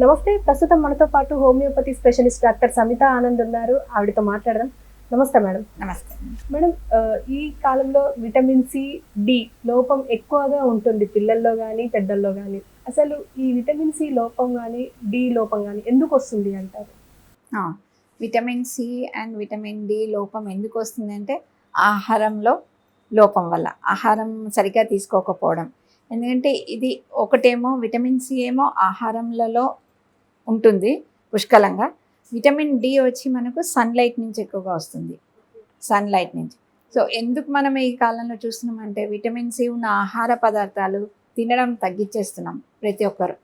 నమస్తే ప్రస్తుతం మనతో పాటు homeopathy specialist doctor Samitha Anand ఉన్నారు. ఆవిడతో మాట్లాడదాం. నమస్తే మేడం. నమస్తే. మేడం ఈ కాలంలో విటమిన్ సి డి లోపం ఎక్కువగా ఉంటుంది పిల్లల్లో కానీ పెద్దల్లో కానీ అసలు ఈ విటమిన్ సి లోపం కానీ డి లోపం కానీ ఎందుకు వస్తుంది అంటారు? Vitamin C and vitamin D లోపం ఎందుకు వస్తుందంటే ఆహారంలో లోపం వల్ల ఆహారం సరిగ్గా తీసుకోకపోవడం. ఎందుకంటే ఇది ఒకటేమో విటమిన్ సి ఏమో ఆహారంలలో ఉంటుంది పుష్కలంగా. విటమిన్ డి వచ్చి మనకు సన్లైట్ నుంచి ఎక్కువగా వస్తుంది. సన్లైట్ నుంచి. సో ఎందుకు మనం ఈ కాలంలో చూస్తున్నామంటే విటమిన్ సి ఉన్న ఆహార పదార్థాలు తినడం తగ్గించేస్తున్నాం ప్రతి ఒక్కరు.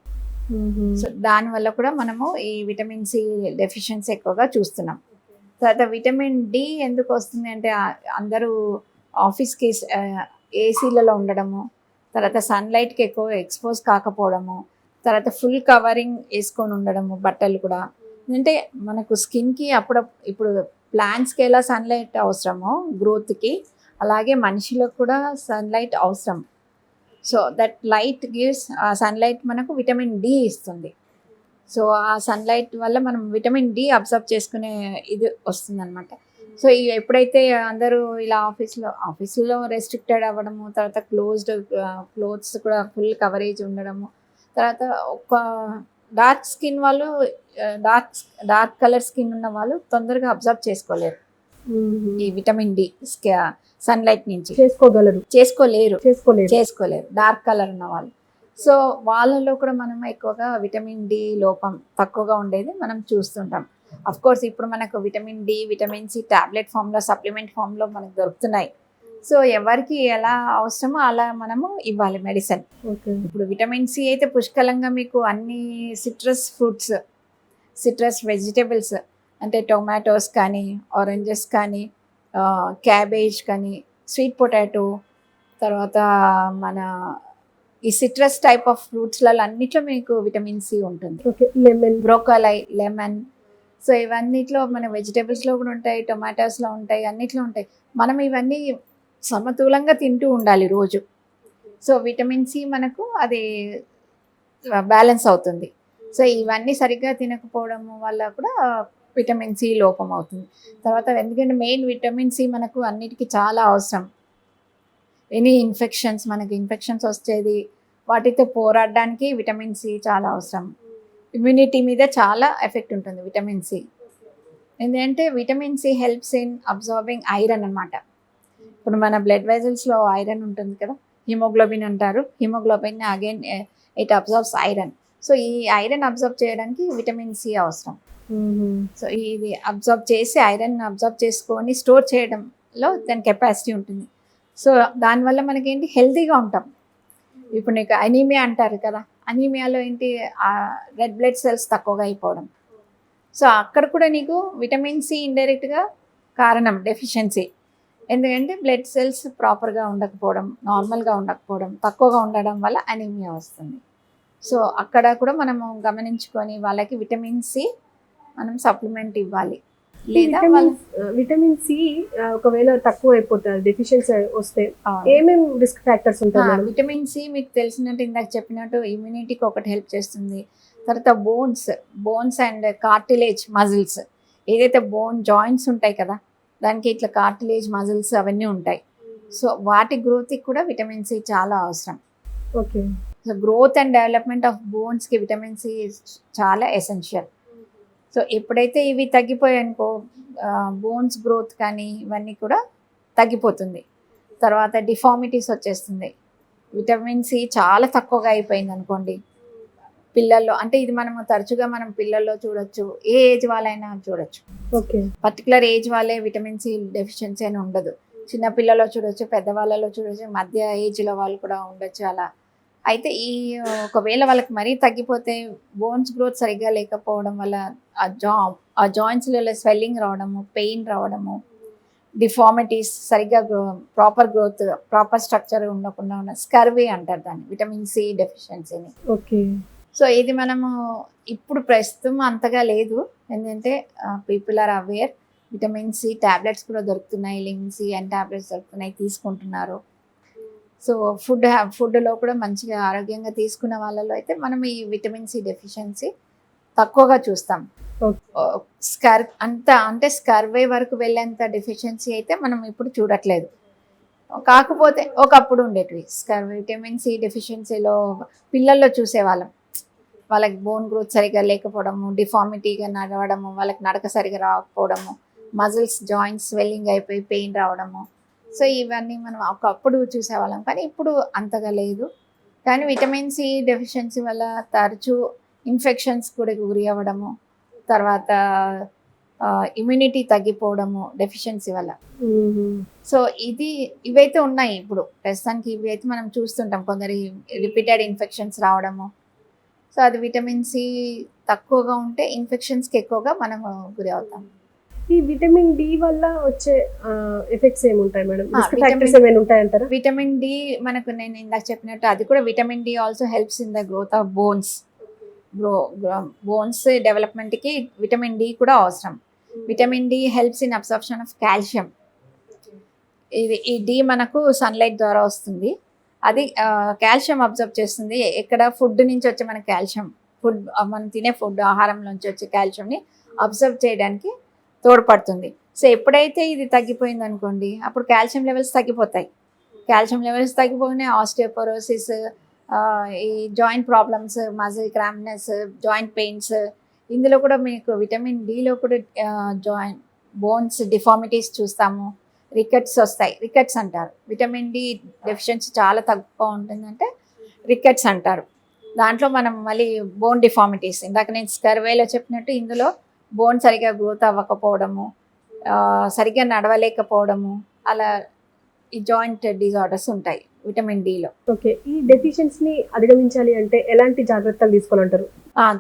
సో దానివల్ల కూడా మనము ఈ విటమిన్ సి డెఫిషియన్సీ ఎక్కువగా చూస్తున్నాం. తర్వాత విటమిన్ డి ఎందుకు వస్తుంది అంటే అందరూ ఆఫీస్కి ఏసీలలో ఉండడము తర్వాత సన్లైట్కి ఎక్కువ ఎక్స్పోజ్ కాకపోవడము తర్వాత ఫుల్ కవరింగ్ వేసుకొని ఉండడము బట్టలు కూడా. అంటే మనకు స్కిన్కి అప్పుడు ఇప్పుడు ప్లాంట్స్కి ఎలా సన్లైట్ అవసరమో గ్రోత్కి అలాగే మనిషిలకు కూడా సన్లైట్ అవసరం. సో దట్ లైట్ గివ్స్ ఆ సన్లైట్ మనకు విటమిన్ డి ఇస్తుంది. సో ఆ సన్లైట్ వల్ల మనం విటమిన్ డి అబ్జర్వ్ చేసుకునే ఇది వస్తుందన్నమాట. సో ఎప్పుడైతే అందరూ ఇలా ఆఫీస్లో ఆఫీసులో రెస్ట్రిక్టెడ్ అవ్వడము తర్వాత క్లోజ్డ్ క్లోత్స్ కూడా ఫుల్ కవరేజ్ ఉండడము తర్వాత ఒక డార్క్ స్కిన్ వాళ్ళు డార్క్ డార్క్ కలర్ స్కిన్ ఉన్న వాళ్ళు తొందరగా అబ్జర్వ్ చేసుకోలేరు. ఈ విటమిన్ డి సన్లైట్ నుంచి. చేసుకోగలరు. చేసుకోలేరు. చేసుకోలేరు. చేసుకోలేరు. డార్క్ కలర్ ఉన్న వాళ్ళు. సో వాళ్ళలో కూడా మనం ఎక్కువగా విటమిన్ డి లోపం తక్కువగా ఉండేది మనం చూస్తుంటాం. అఫ్ కోర్స్ ఇప్పుడు మనకు vitamin D vitamin C tablet ఫామ్లో సప్లిమెంట్ ఫామ్లో మనకు దొరుకుతున్నాయి. సో ఎవరికి ఎలా అవసరమో అలా మనము ఇవ్వాలి మెడిసిన్. ఓకే. ఇప్పుడు విటమిన్ సి అయితే పుష్కలంగా మీకు అన్ని సిట్రస్ ఫ్రూట్స్ సిట్రస్ వెజిటేబుల్స్ అంటే టొమాటోస్ కానీ ఆరెంజెస్ కానీ క్యాబేజ్ కానీ స్వీట్ పొటాటో తర్వాత మన ఈ సిట్రస్ టైప్ ఆఫ్ ఫ్రూట్స్లలో అన్నిట్లో మీకు విటమిన్ సి ఉంటుంది. Okay lemon. Broccoli lemon. So ఇవన్నిట్లో మన వెజిటేబుల్స్లో కూడా ఉంటాయి టొమాటోస్లో ఉంటాయి అన్నిట్లో ఉంటాయి. మనం ఇవన్నీ సమతూలంగా తింటూ ఉండాలి రోజు. సో విటమిన్ సి మనకు అది బ్యాలెన్స్ అవుతుంది. సో ఇవన్నీ సరిగ్గా తినకపోవడం వల్ల కూడా విటమిన్ సి లోపం అవుతుంది. తర్వాత ఎందుకంటే మెయిన్ విటమిన్ సి మనకు అన్నిటికీ చాలా అవసరం. ఎనీ ఇన్ఫెక్షన్స్ మనకి ఇన్ఫెక్షన్స్ వచ్చేది వాటితో పోరాడడానికి విటమిన్ సి చాలా అవసరం. ఇమ్యూనిటీ మీద చాలా ఎఫెక్ట్ ఉంటుంది విటమిన్ సి. ఎందుకంటే vitamin C helps in absorbing iron అనమాట ఇప్పుడు మన బ్లడ్ వెజల్స్లో ఐరన్ ఉంటుంది కదా హిమోగ్లోబిన్ అంటారు. Haemoglobin again it absorbs iron so ఈ ఐరన్ అబ్జర్బ్ చేయడానికి విటమిన్ సి అవసరం. సో ఇది అబ్జర్బ్ చేసి ఐరన్ అబ్జర్బ్ చేసుకొని స్టోర్ చేయడంలో దాని కెపాసిటీ ఉంటుంది. సో దానివల్ల మనకేంటి? హెల్తీగా ఉంటాం. ఇప్పుడు నీకు అనీమియా అంటారు కదా అనీమియాలో ఏంటి? రెడ్ బ్లడ్ సెల్స్ తక్కువగా అయిపోవడం. సో అక్కడ కూడా నీకు విటమిన్ సి ఇండైరెక్ట్గా కారణం డెఫిషియన్సీ ఎందుకంటే బ్లడ్ సెల్స్ ప్రాపర్గా ఉండకపోవడం నార్మల్గా ఉండకపోవడం తక్కువగా ఉండడం వల్ల అనీమియా వస్తుంది. సో అక్కడ కూడా మనము గమనించుకొని వాళ్ళకి విటమిన్ సి మనం సప్లిమెంట్ ఇవ్వాలి. లేదా విటమిన్ సి ఒకవేళ తక్కువ అయిపోతుంది డెఫిషియన్సీ వస్తే ఏమేం రిస్క్ ఫ్యాక్టర్స్ ఉంటాయి? విటమిన్ సి మీకు తెలిసినట్టు ఇందాక చెప్పినట్టు ఇమ్యూనిటీకి ఒకటి హెల్ప్ చేస్తుంది. తర్వాత bones bones and cartilage muscles ఏదైతే బోన్ జాయింట్స్ ఉంటాయి కదా దానికి ఇట్లా కార్టిలేజ్ మజిల్స్ అవన్నీ ఉంటాయి. సో వాటి గ్రోత్కి కూడా విటమిన్ సి చాలా అవసరం. Okay so growth and development of బోన్స్కి vitamin C చాలా ఎసెన్షియల్ సో ఎప్పుడైతే ఇవి తగ్గిపోయాయి అనుకో బోన్స్ గ్రోత్ కానీ ఇవన్నీ కూడా తగ్గిపోతుంది. తర్వాత డిఫార్మిటీస్ వచ్చేస్తుంది. విటమిన్ సి చాలా తక్కువగా అయిపోయింది అనుకోండి. పిల్లల్లో అంటే ఇది మనము తరచుగా మనం పిల్లల్లో చూడొచ్చు ఏ ఏజ్ వాళ్ళైనా చూడొచ్చు. ఓకే. పర్టికులర్ ఏజ్ వాళ్ళే విటమిన్ సి డెఫిషియన్సీ అని ఉండదు. చిన్న పిల్లలో చూడొచ్చు పెద్దవాళ్ళలో చూడొచ్చు మధ్య ఏజ్లో వాళ్ళు కూడా ఉండొచ్చు అలా. అయితే ఈ ఒకవేళ వాళ్ళకి మరీ తగ్గిపోతే బోన్స్ గ్రోత్ సరిగ్గా లేకపోవడం వల్ల ఆ జా ఆ జాయింట్స్లలో స్వెల్లింగ్ రావడము పెయిన్ రావడము డిఫార్మిటీస్ సరిగ్గా ప్రాపర్ గ్రోత్ ప్రాపర్ స్ట్రక్చర్ ఉండకుండా ఉన్న స్కర్వీ అంటారు దాన్ని విటమిన్ సి డెఫిషియన్సీని ఓకే. సో ఇది మనము ఇప్పుడు ప్రస్తుతం అంతగా లేదు. ఎందుకంటే people are aware vitamin C tablets కూడా దొరుకుతున్నాయి. లిమిన్ సి అండ్ ట్యాబ్లెట్స్ దొరుకుతున్నాయి. తీసుకుంటున్నారు. సో ఫుడ్ ఫుడ్లో కూడా మంచిగా ఆరోగ్యంగా తీసుకున్న వాళ్ళలో అయితే మనం ఈ విటమిన్ సి డెఫిషియన్సీ తక్కువగా చూస్తాం. స్కర్ అంత అంటే స్కర్వే వరకు వెళ్ళేంత డెఫిషియన్సీ అయితే మనం ఇప్పుడు చూడట్లేదు. కాకపోతే ఒకప్పుడు ఉండేటివి. స్కర్ విటమిన్ సి డెఫిషియన్సీలో పిల్లల్లో చూసేవాళ్ళం. వాళ్ళకి బోన్ గ్రోత్ సరిగా లేకపోవడము డిఫార్మిటీగా నడవడము వాళ్ళకి నడక సరిగా రాకపోవడము మజిల్స్ జాయింట్స్ స్వెల్లింగ్ అయిపోయి పెయిన్ రావడము. సో ఇవన్నీ మనం ఒకప్పుడు చూసేవాళ్ళం. కానీ ఇప్పుడు అంతగా లేదు. కానీ విటమిన్ సి డెఫిషియన్సీ వల్ల తరచూ ఇన్ఫెక్షన్స్ కూడా గురి అవ్వడము తర్వాత ఇమ్యూనిటీ తగ్గిపోవడము డెఫిషియన్సీ వల్ల. సో ఇది ఇవైతే ఉన్నాయి ఇప్పుడు. ప్రస్తుతానికి ఇవి అయితే మనం చూస్తుంటాం. కొందరి రిపీటెడ్ ఇన్ఫెక్షన్స్ రావడము సో అది విటమిన్ సి తక్కువగా ఉంటే ఇన్ఫెక్షన్స్కి ఎక్కువగా మనం గురి అవుతాం. ఈ విటమిన్ డి వల్ల వచ్చే ఎఫెక్ట్స్ ఏముంటాయి మేడం? ఫ్యాక్టర్స్ ఏమైనా ఉంటాయంటారా? విటమిన్ డి మనకు నేను ఇందాక చెప్పినట్టు అది కూడా vitamin D also helps in the growth of bones grow bones డెవలప్మెంట్కి విటమిన్ డి కూడా అవసరం. Vitamin D helps in absorption of calcium ఇది ఈ డి మనకు సన్లైట్ ద్వారా వస్తుంది. అది కాల్షియం అబ్జర్వ్ చేస్తుంది. ఎక్కడ ఫుడ్ నుంచి వచ్చే మన కాల్షియం ఫుడ్ మనం తినే ఫుడ్ ఆహారం నుంచి వచ్చే కాల్షియంని అబ్జర్వ్ చేయడానికి తోడ్పడుతుంది. సో ఎప్పుడైతే ఇది తగ్గిపోయింది అనుకోండి అప్పుడు కాల్షియం లెవెల్స్ తగ్గిపోతాయి. కాల్షియం లెవెల్స్ తగ్గిపోయినాయి ఆస్టియోపరోసిస్ ఈ joint problems muscle crampness joint pains ఇందులో కూడా మీకు విటమిన్ డిలో కూడా జాయింట్ బోన్స్ డిఫార్మిటీస్ చూస్తాము. రికెట్స్ వస్తాయి. రికెట్స్ అంటారు. విటమిన్ డి డెఫిషియన్సీ చాలా తక్కువ ఉంటుందంటే రికెట్స్ అంటారు. దాంట్లో మనం మళ్ళీ బోన్ డిఫార్మిటీస్ ఇందాక నేను స్కర్వేలో చెప్పినట్టు ఇందులో బోన్ సరిగా గ్రోత్ అవ్వకపోవడము సరిగ్గా నడవలేకపోవడము అలా ఈ జాయింట్ డిజార్డర్స్ ఉంటాయి విటమిన్ డిలో ఓకే. ఈ డెఫిషియన్స్ని అధిగమించాలి అంటే ఎలాంటి జాగ్రత్తలు తీసుకోవాలంటారు?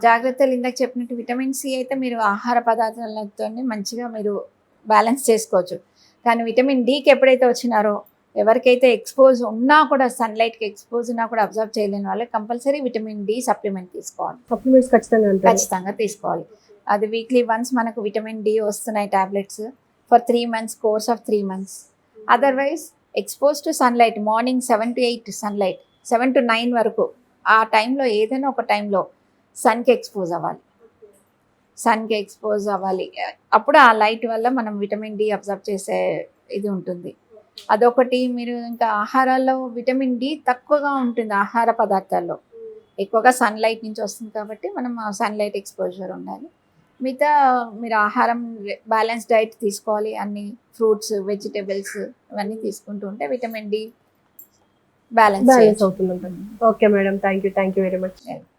జాగ్రత్తలు ఇందాక చెప్పినట్టు విటమిన్ సి అయితే మీరు ఆహార పదార్థాలతో మంచిగా మీరు బ్యాలెన్స్ చేసుకోవచ్చు. కానీ విటమిన్ డికి ఎప్పుడైతే వచ్చినారో ఎవరికైతే ఎక్స్పోజ్ ఉన్నా కూడా సన్లైట్కి ఎక్స్పోజ్ ఉన్నా కూడా అబ్జర్వ్ చేయలేని వాళ్ళు కంపల్సరీ విటమిన్ డి సప్లిమెంట్ తీసుకోవాలి. సప్లిమెంట్స్ ఖచ్చితంగా ఖచ్చితంగా తీసుకోవాలి. అది వీక్లీ వన్స్ మనకు విటమిన్ డి వస్తున్నాయి tablets for three months course of three months otherwise expose to sunlight morning seven to eight sunlight seven to nine వరకు ఆ టైంలో ఏదైనా ఒక టైంలో సన్కి ఎక్స్పోజ్ అవ్వాలి. సన్కి ఎక్స్పోజ్ అవ్వాలి. అప్పుడు ఆ లైట్ వల్ల మనం విటమిన్ డి అబ్జర్వ్ చేసే ఇది ఉంటుంది. అదొకటి మీరు ఇంకా ఆహారాల్లో విటమిన్ డి తక్కువగా ఉంటుంది ఆహార పదార్థాల్లో. ఎక్కువగా సన్లైట్ నుంచి వస్తుంది కాబట్టి మనం సన్లైట్ ఎక్స్పోజర్ ఉండాలి. మిగతా మీరు ఆహారం బ్యాలెన్స్ డైట్ తీసుకోవాలి అన్ని ఫ్రూట్స్ వెజిటేబుల్స్ ఇవన్నీ తీసుకుంటూ ఉంటే vitamin D balance అవుతుందంటారు okay madam. Thank you thank you very much.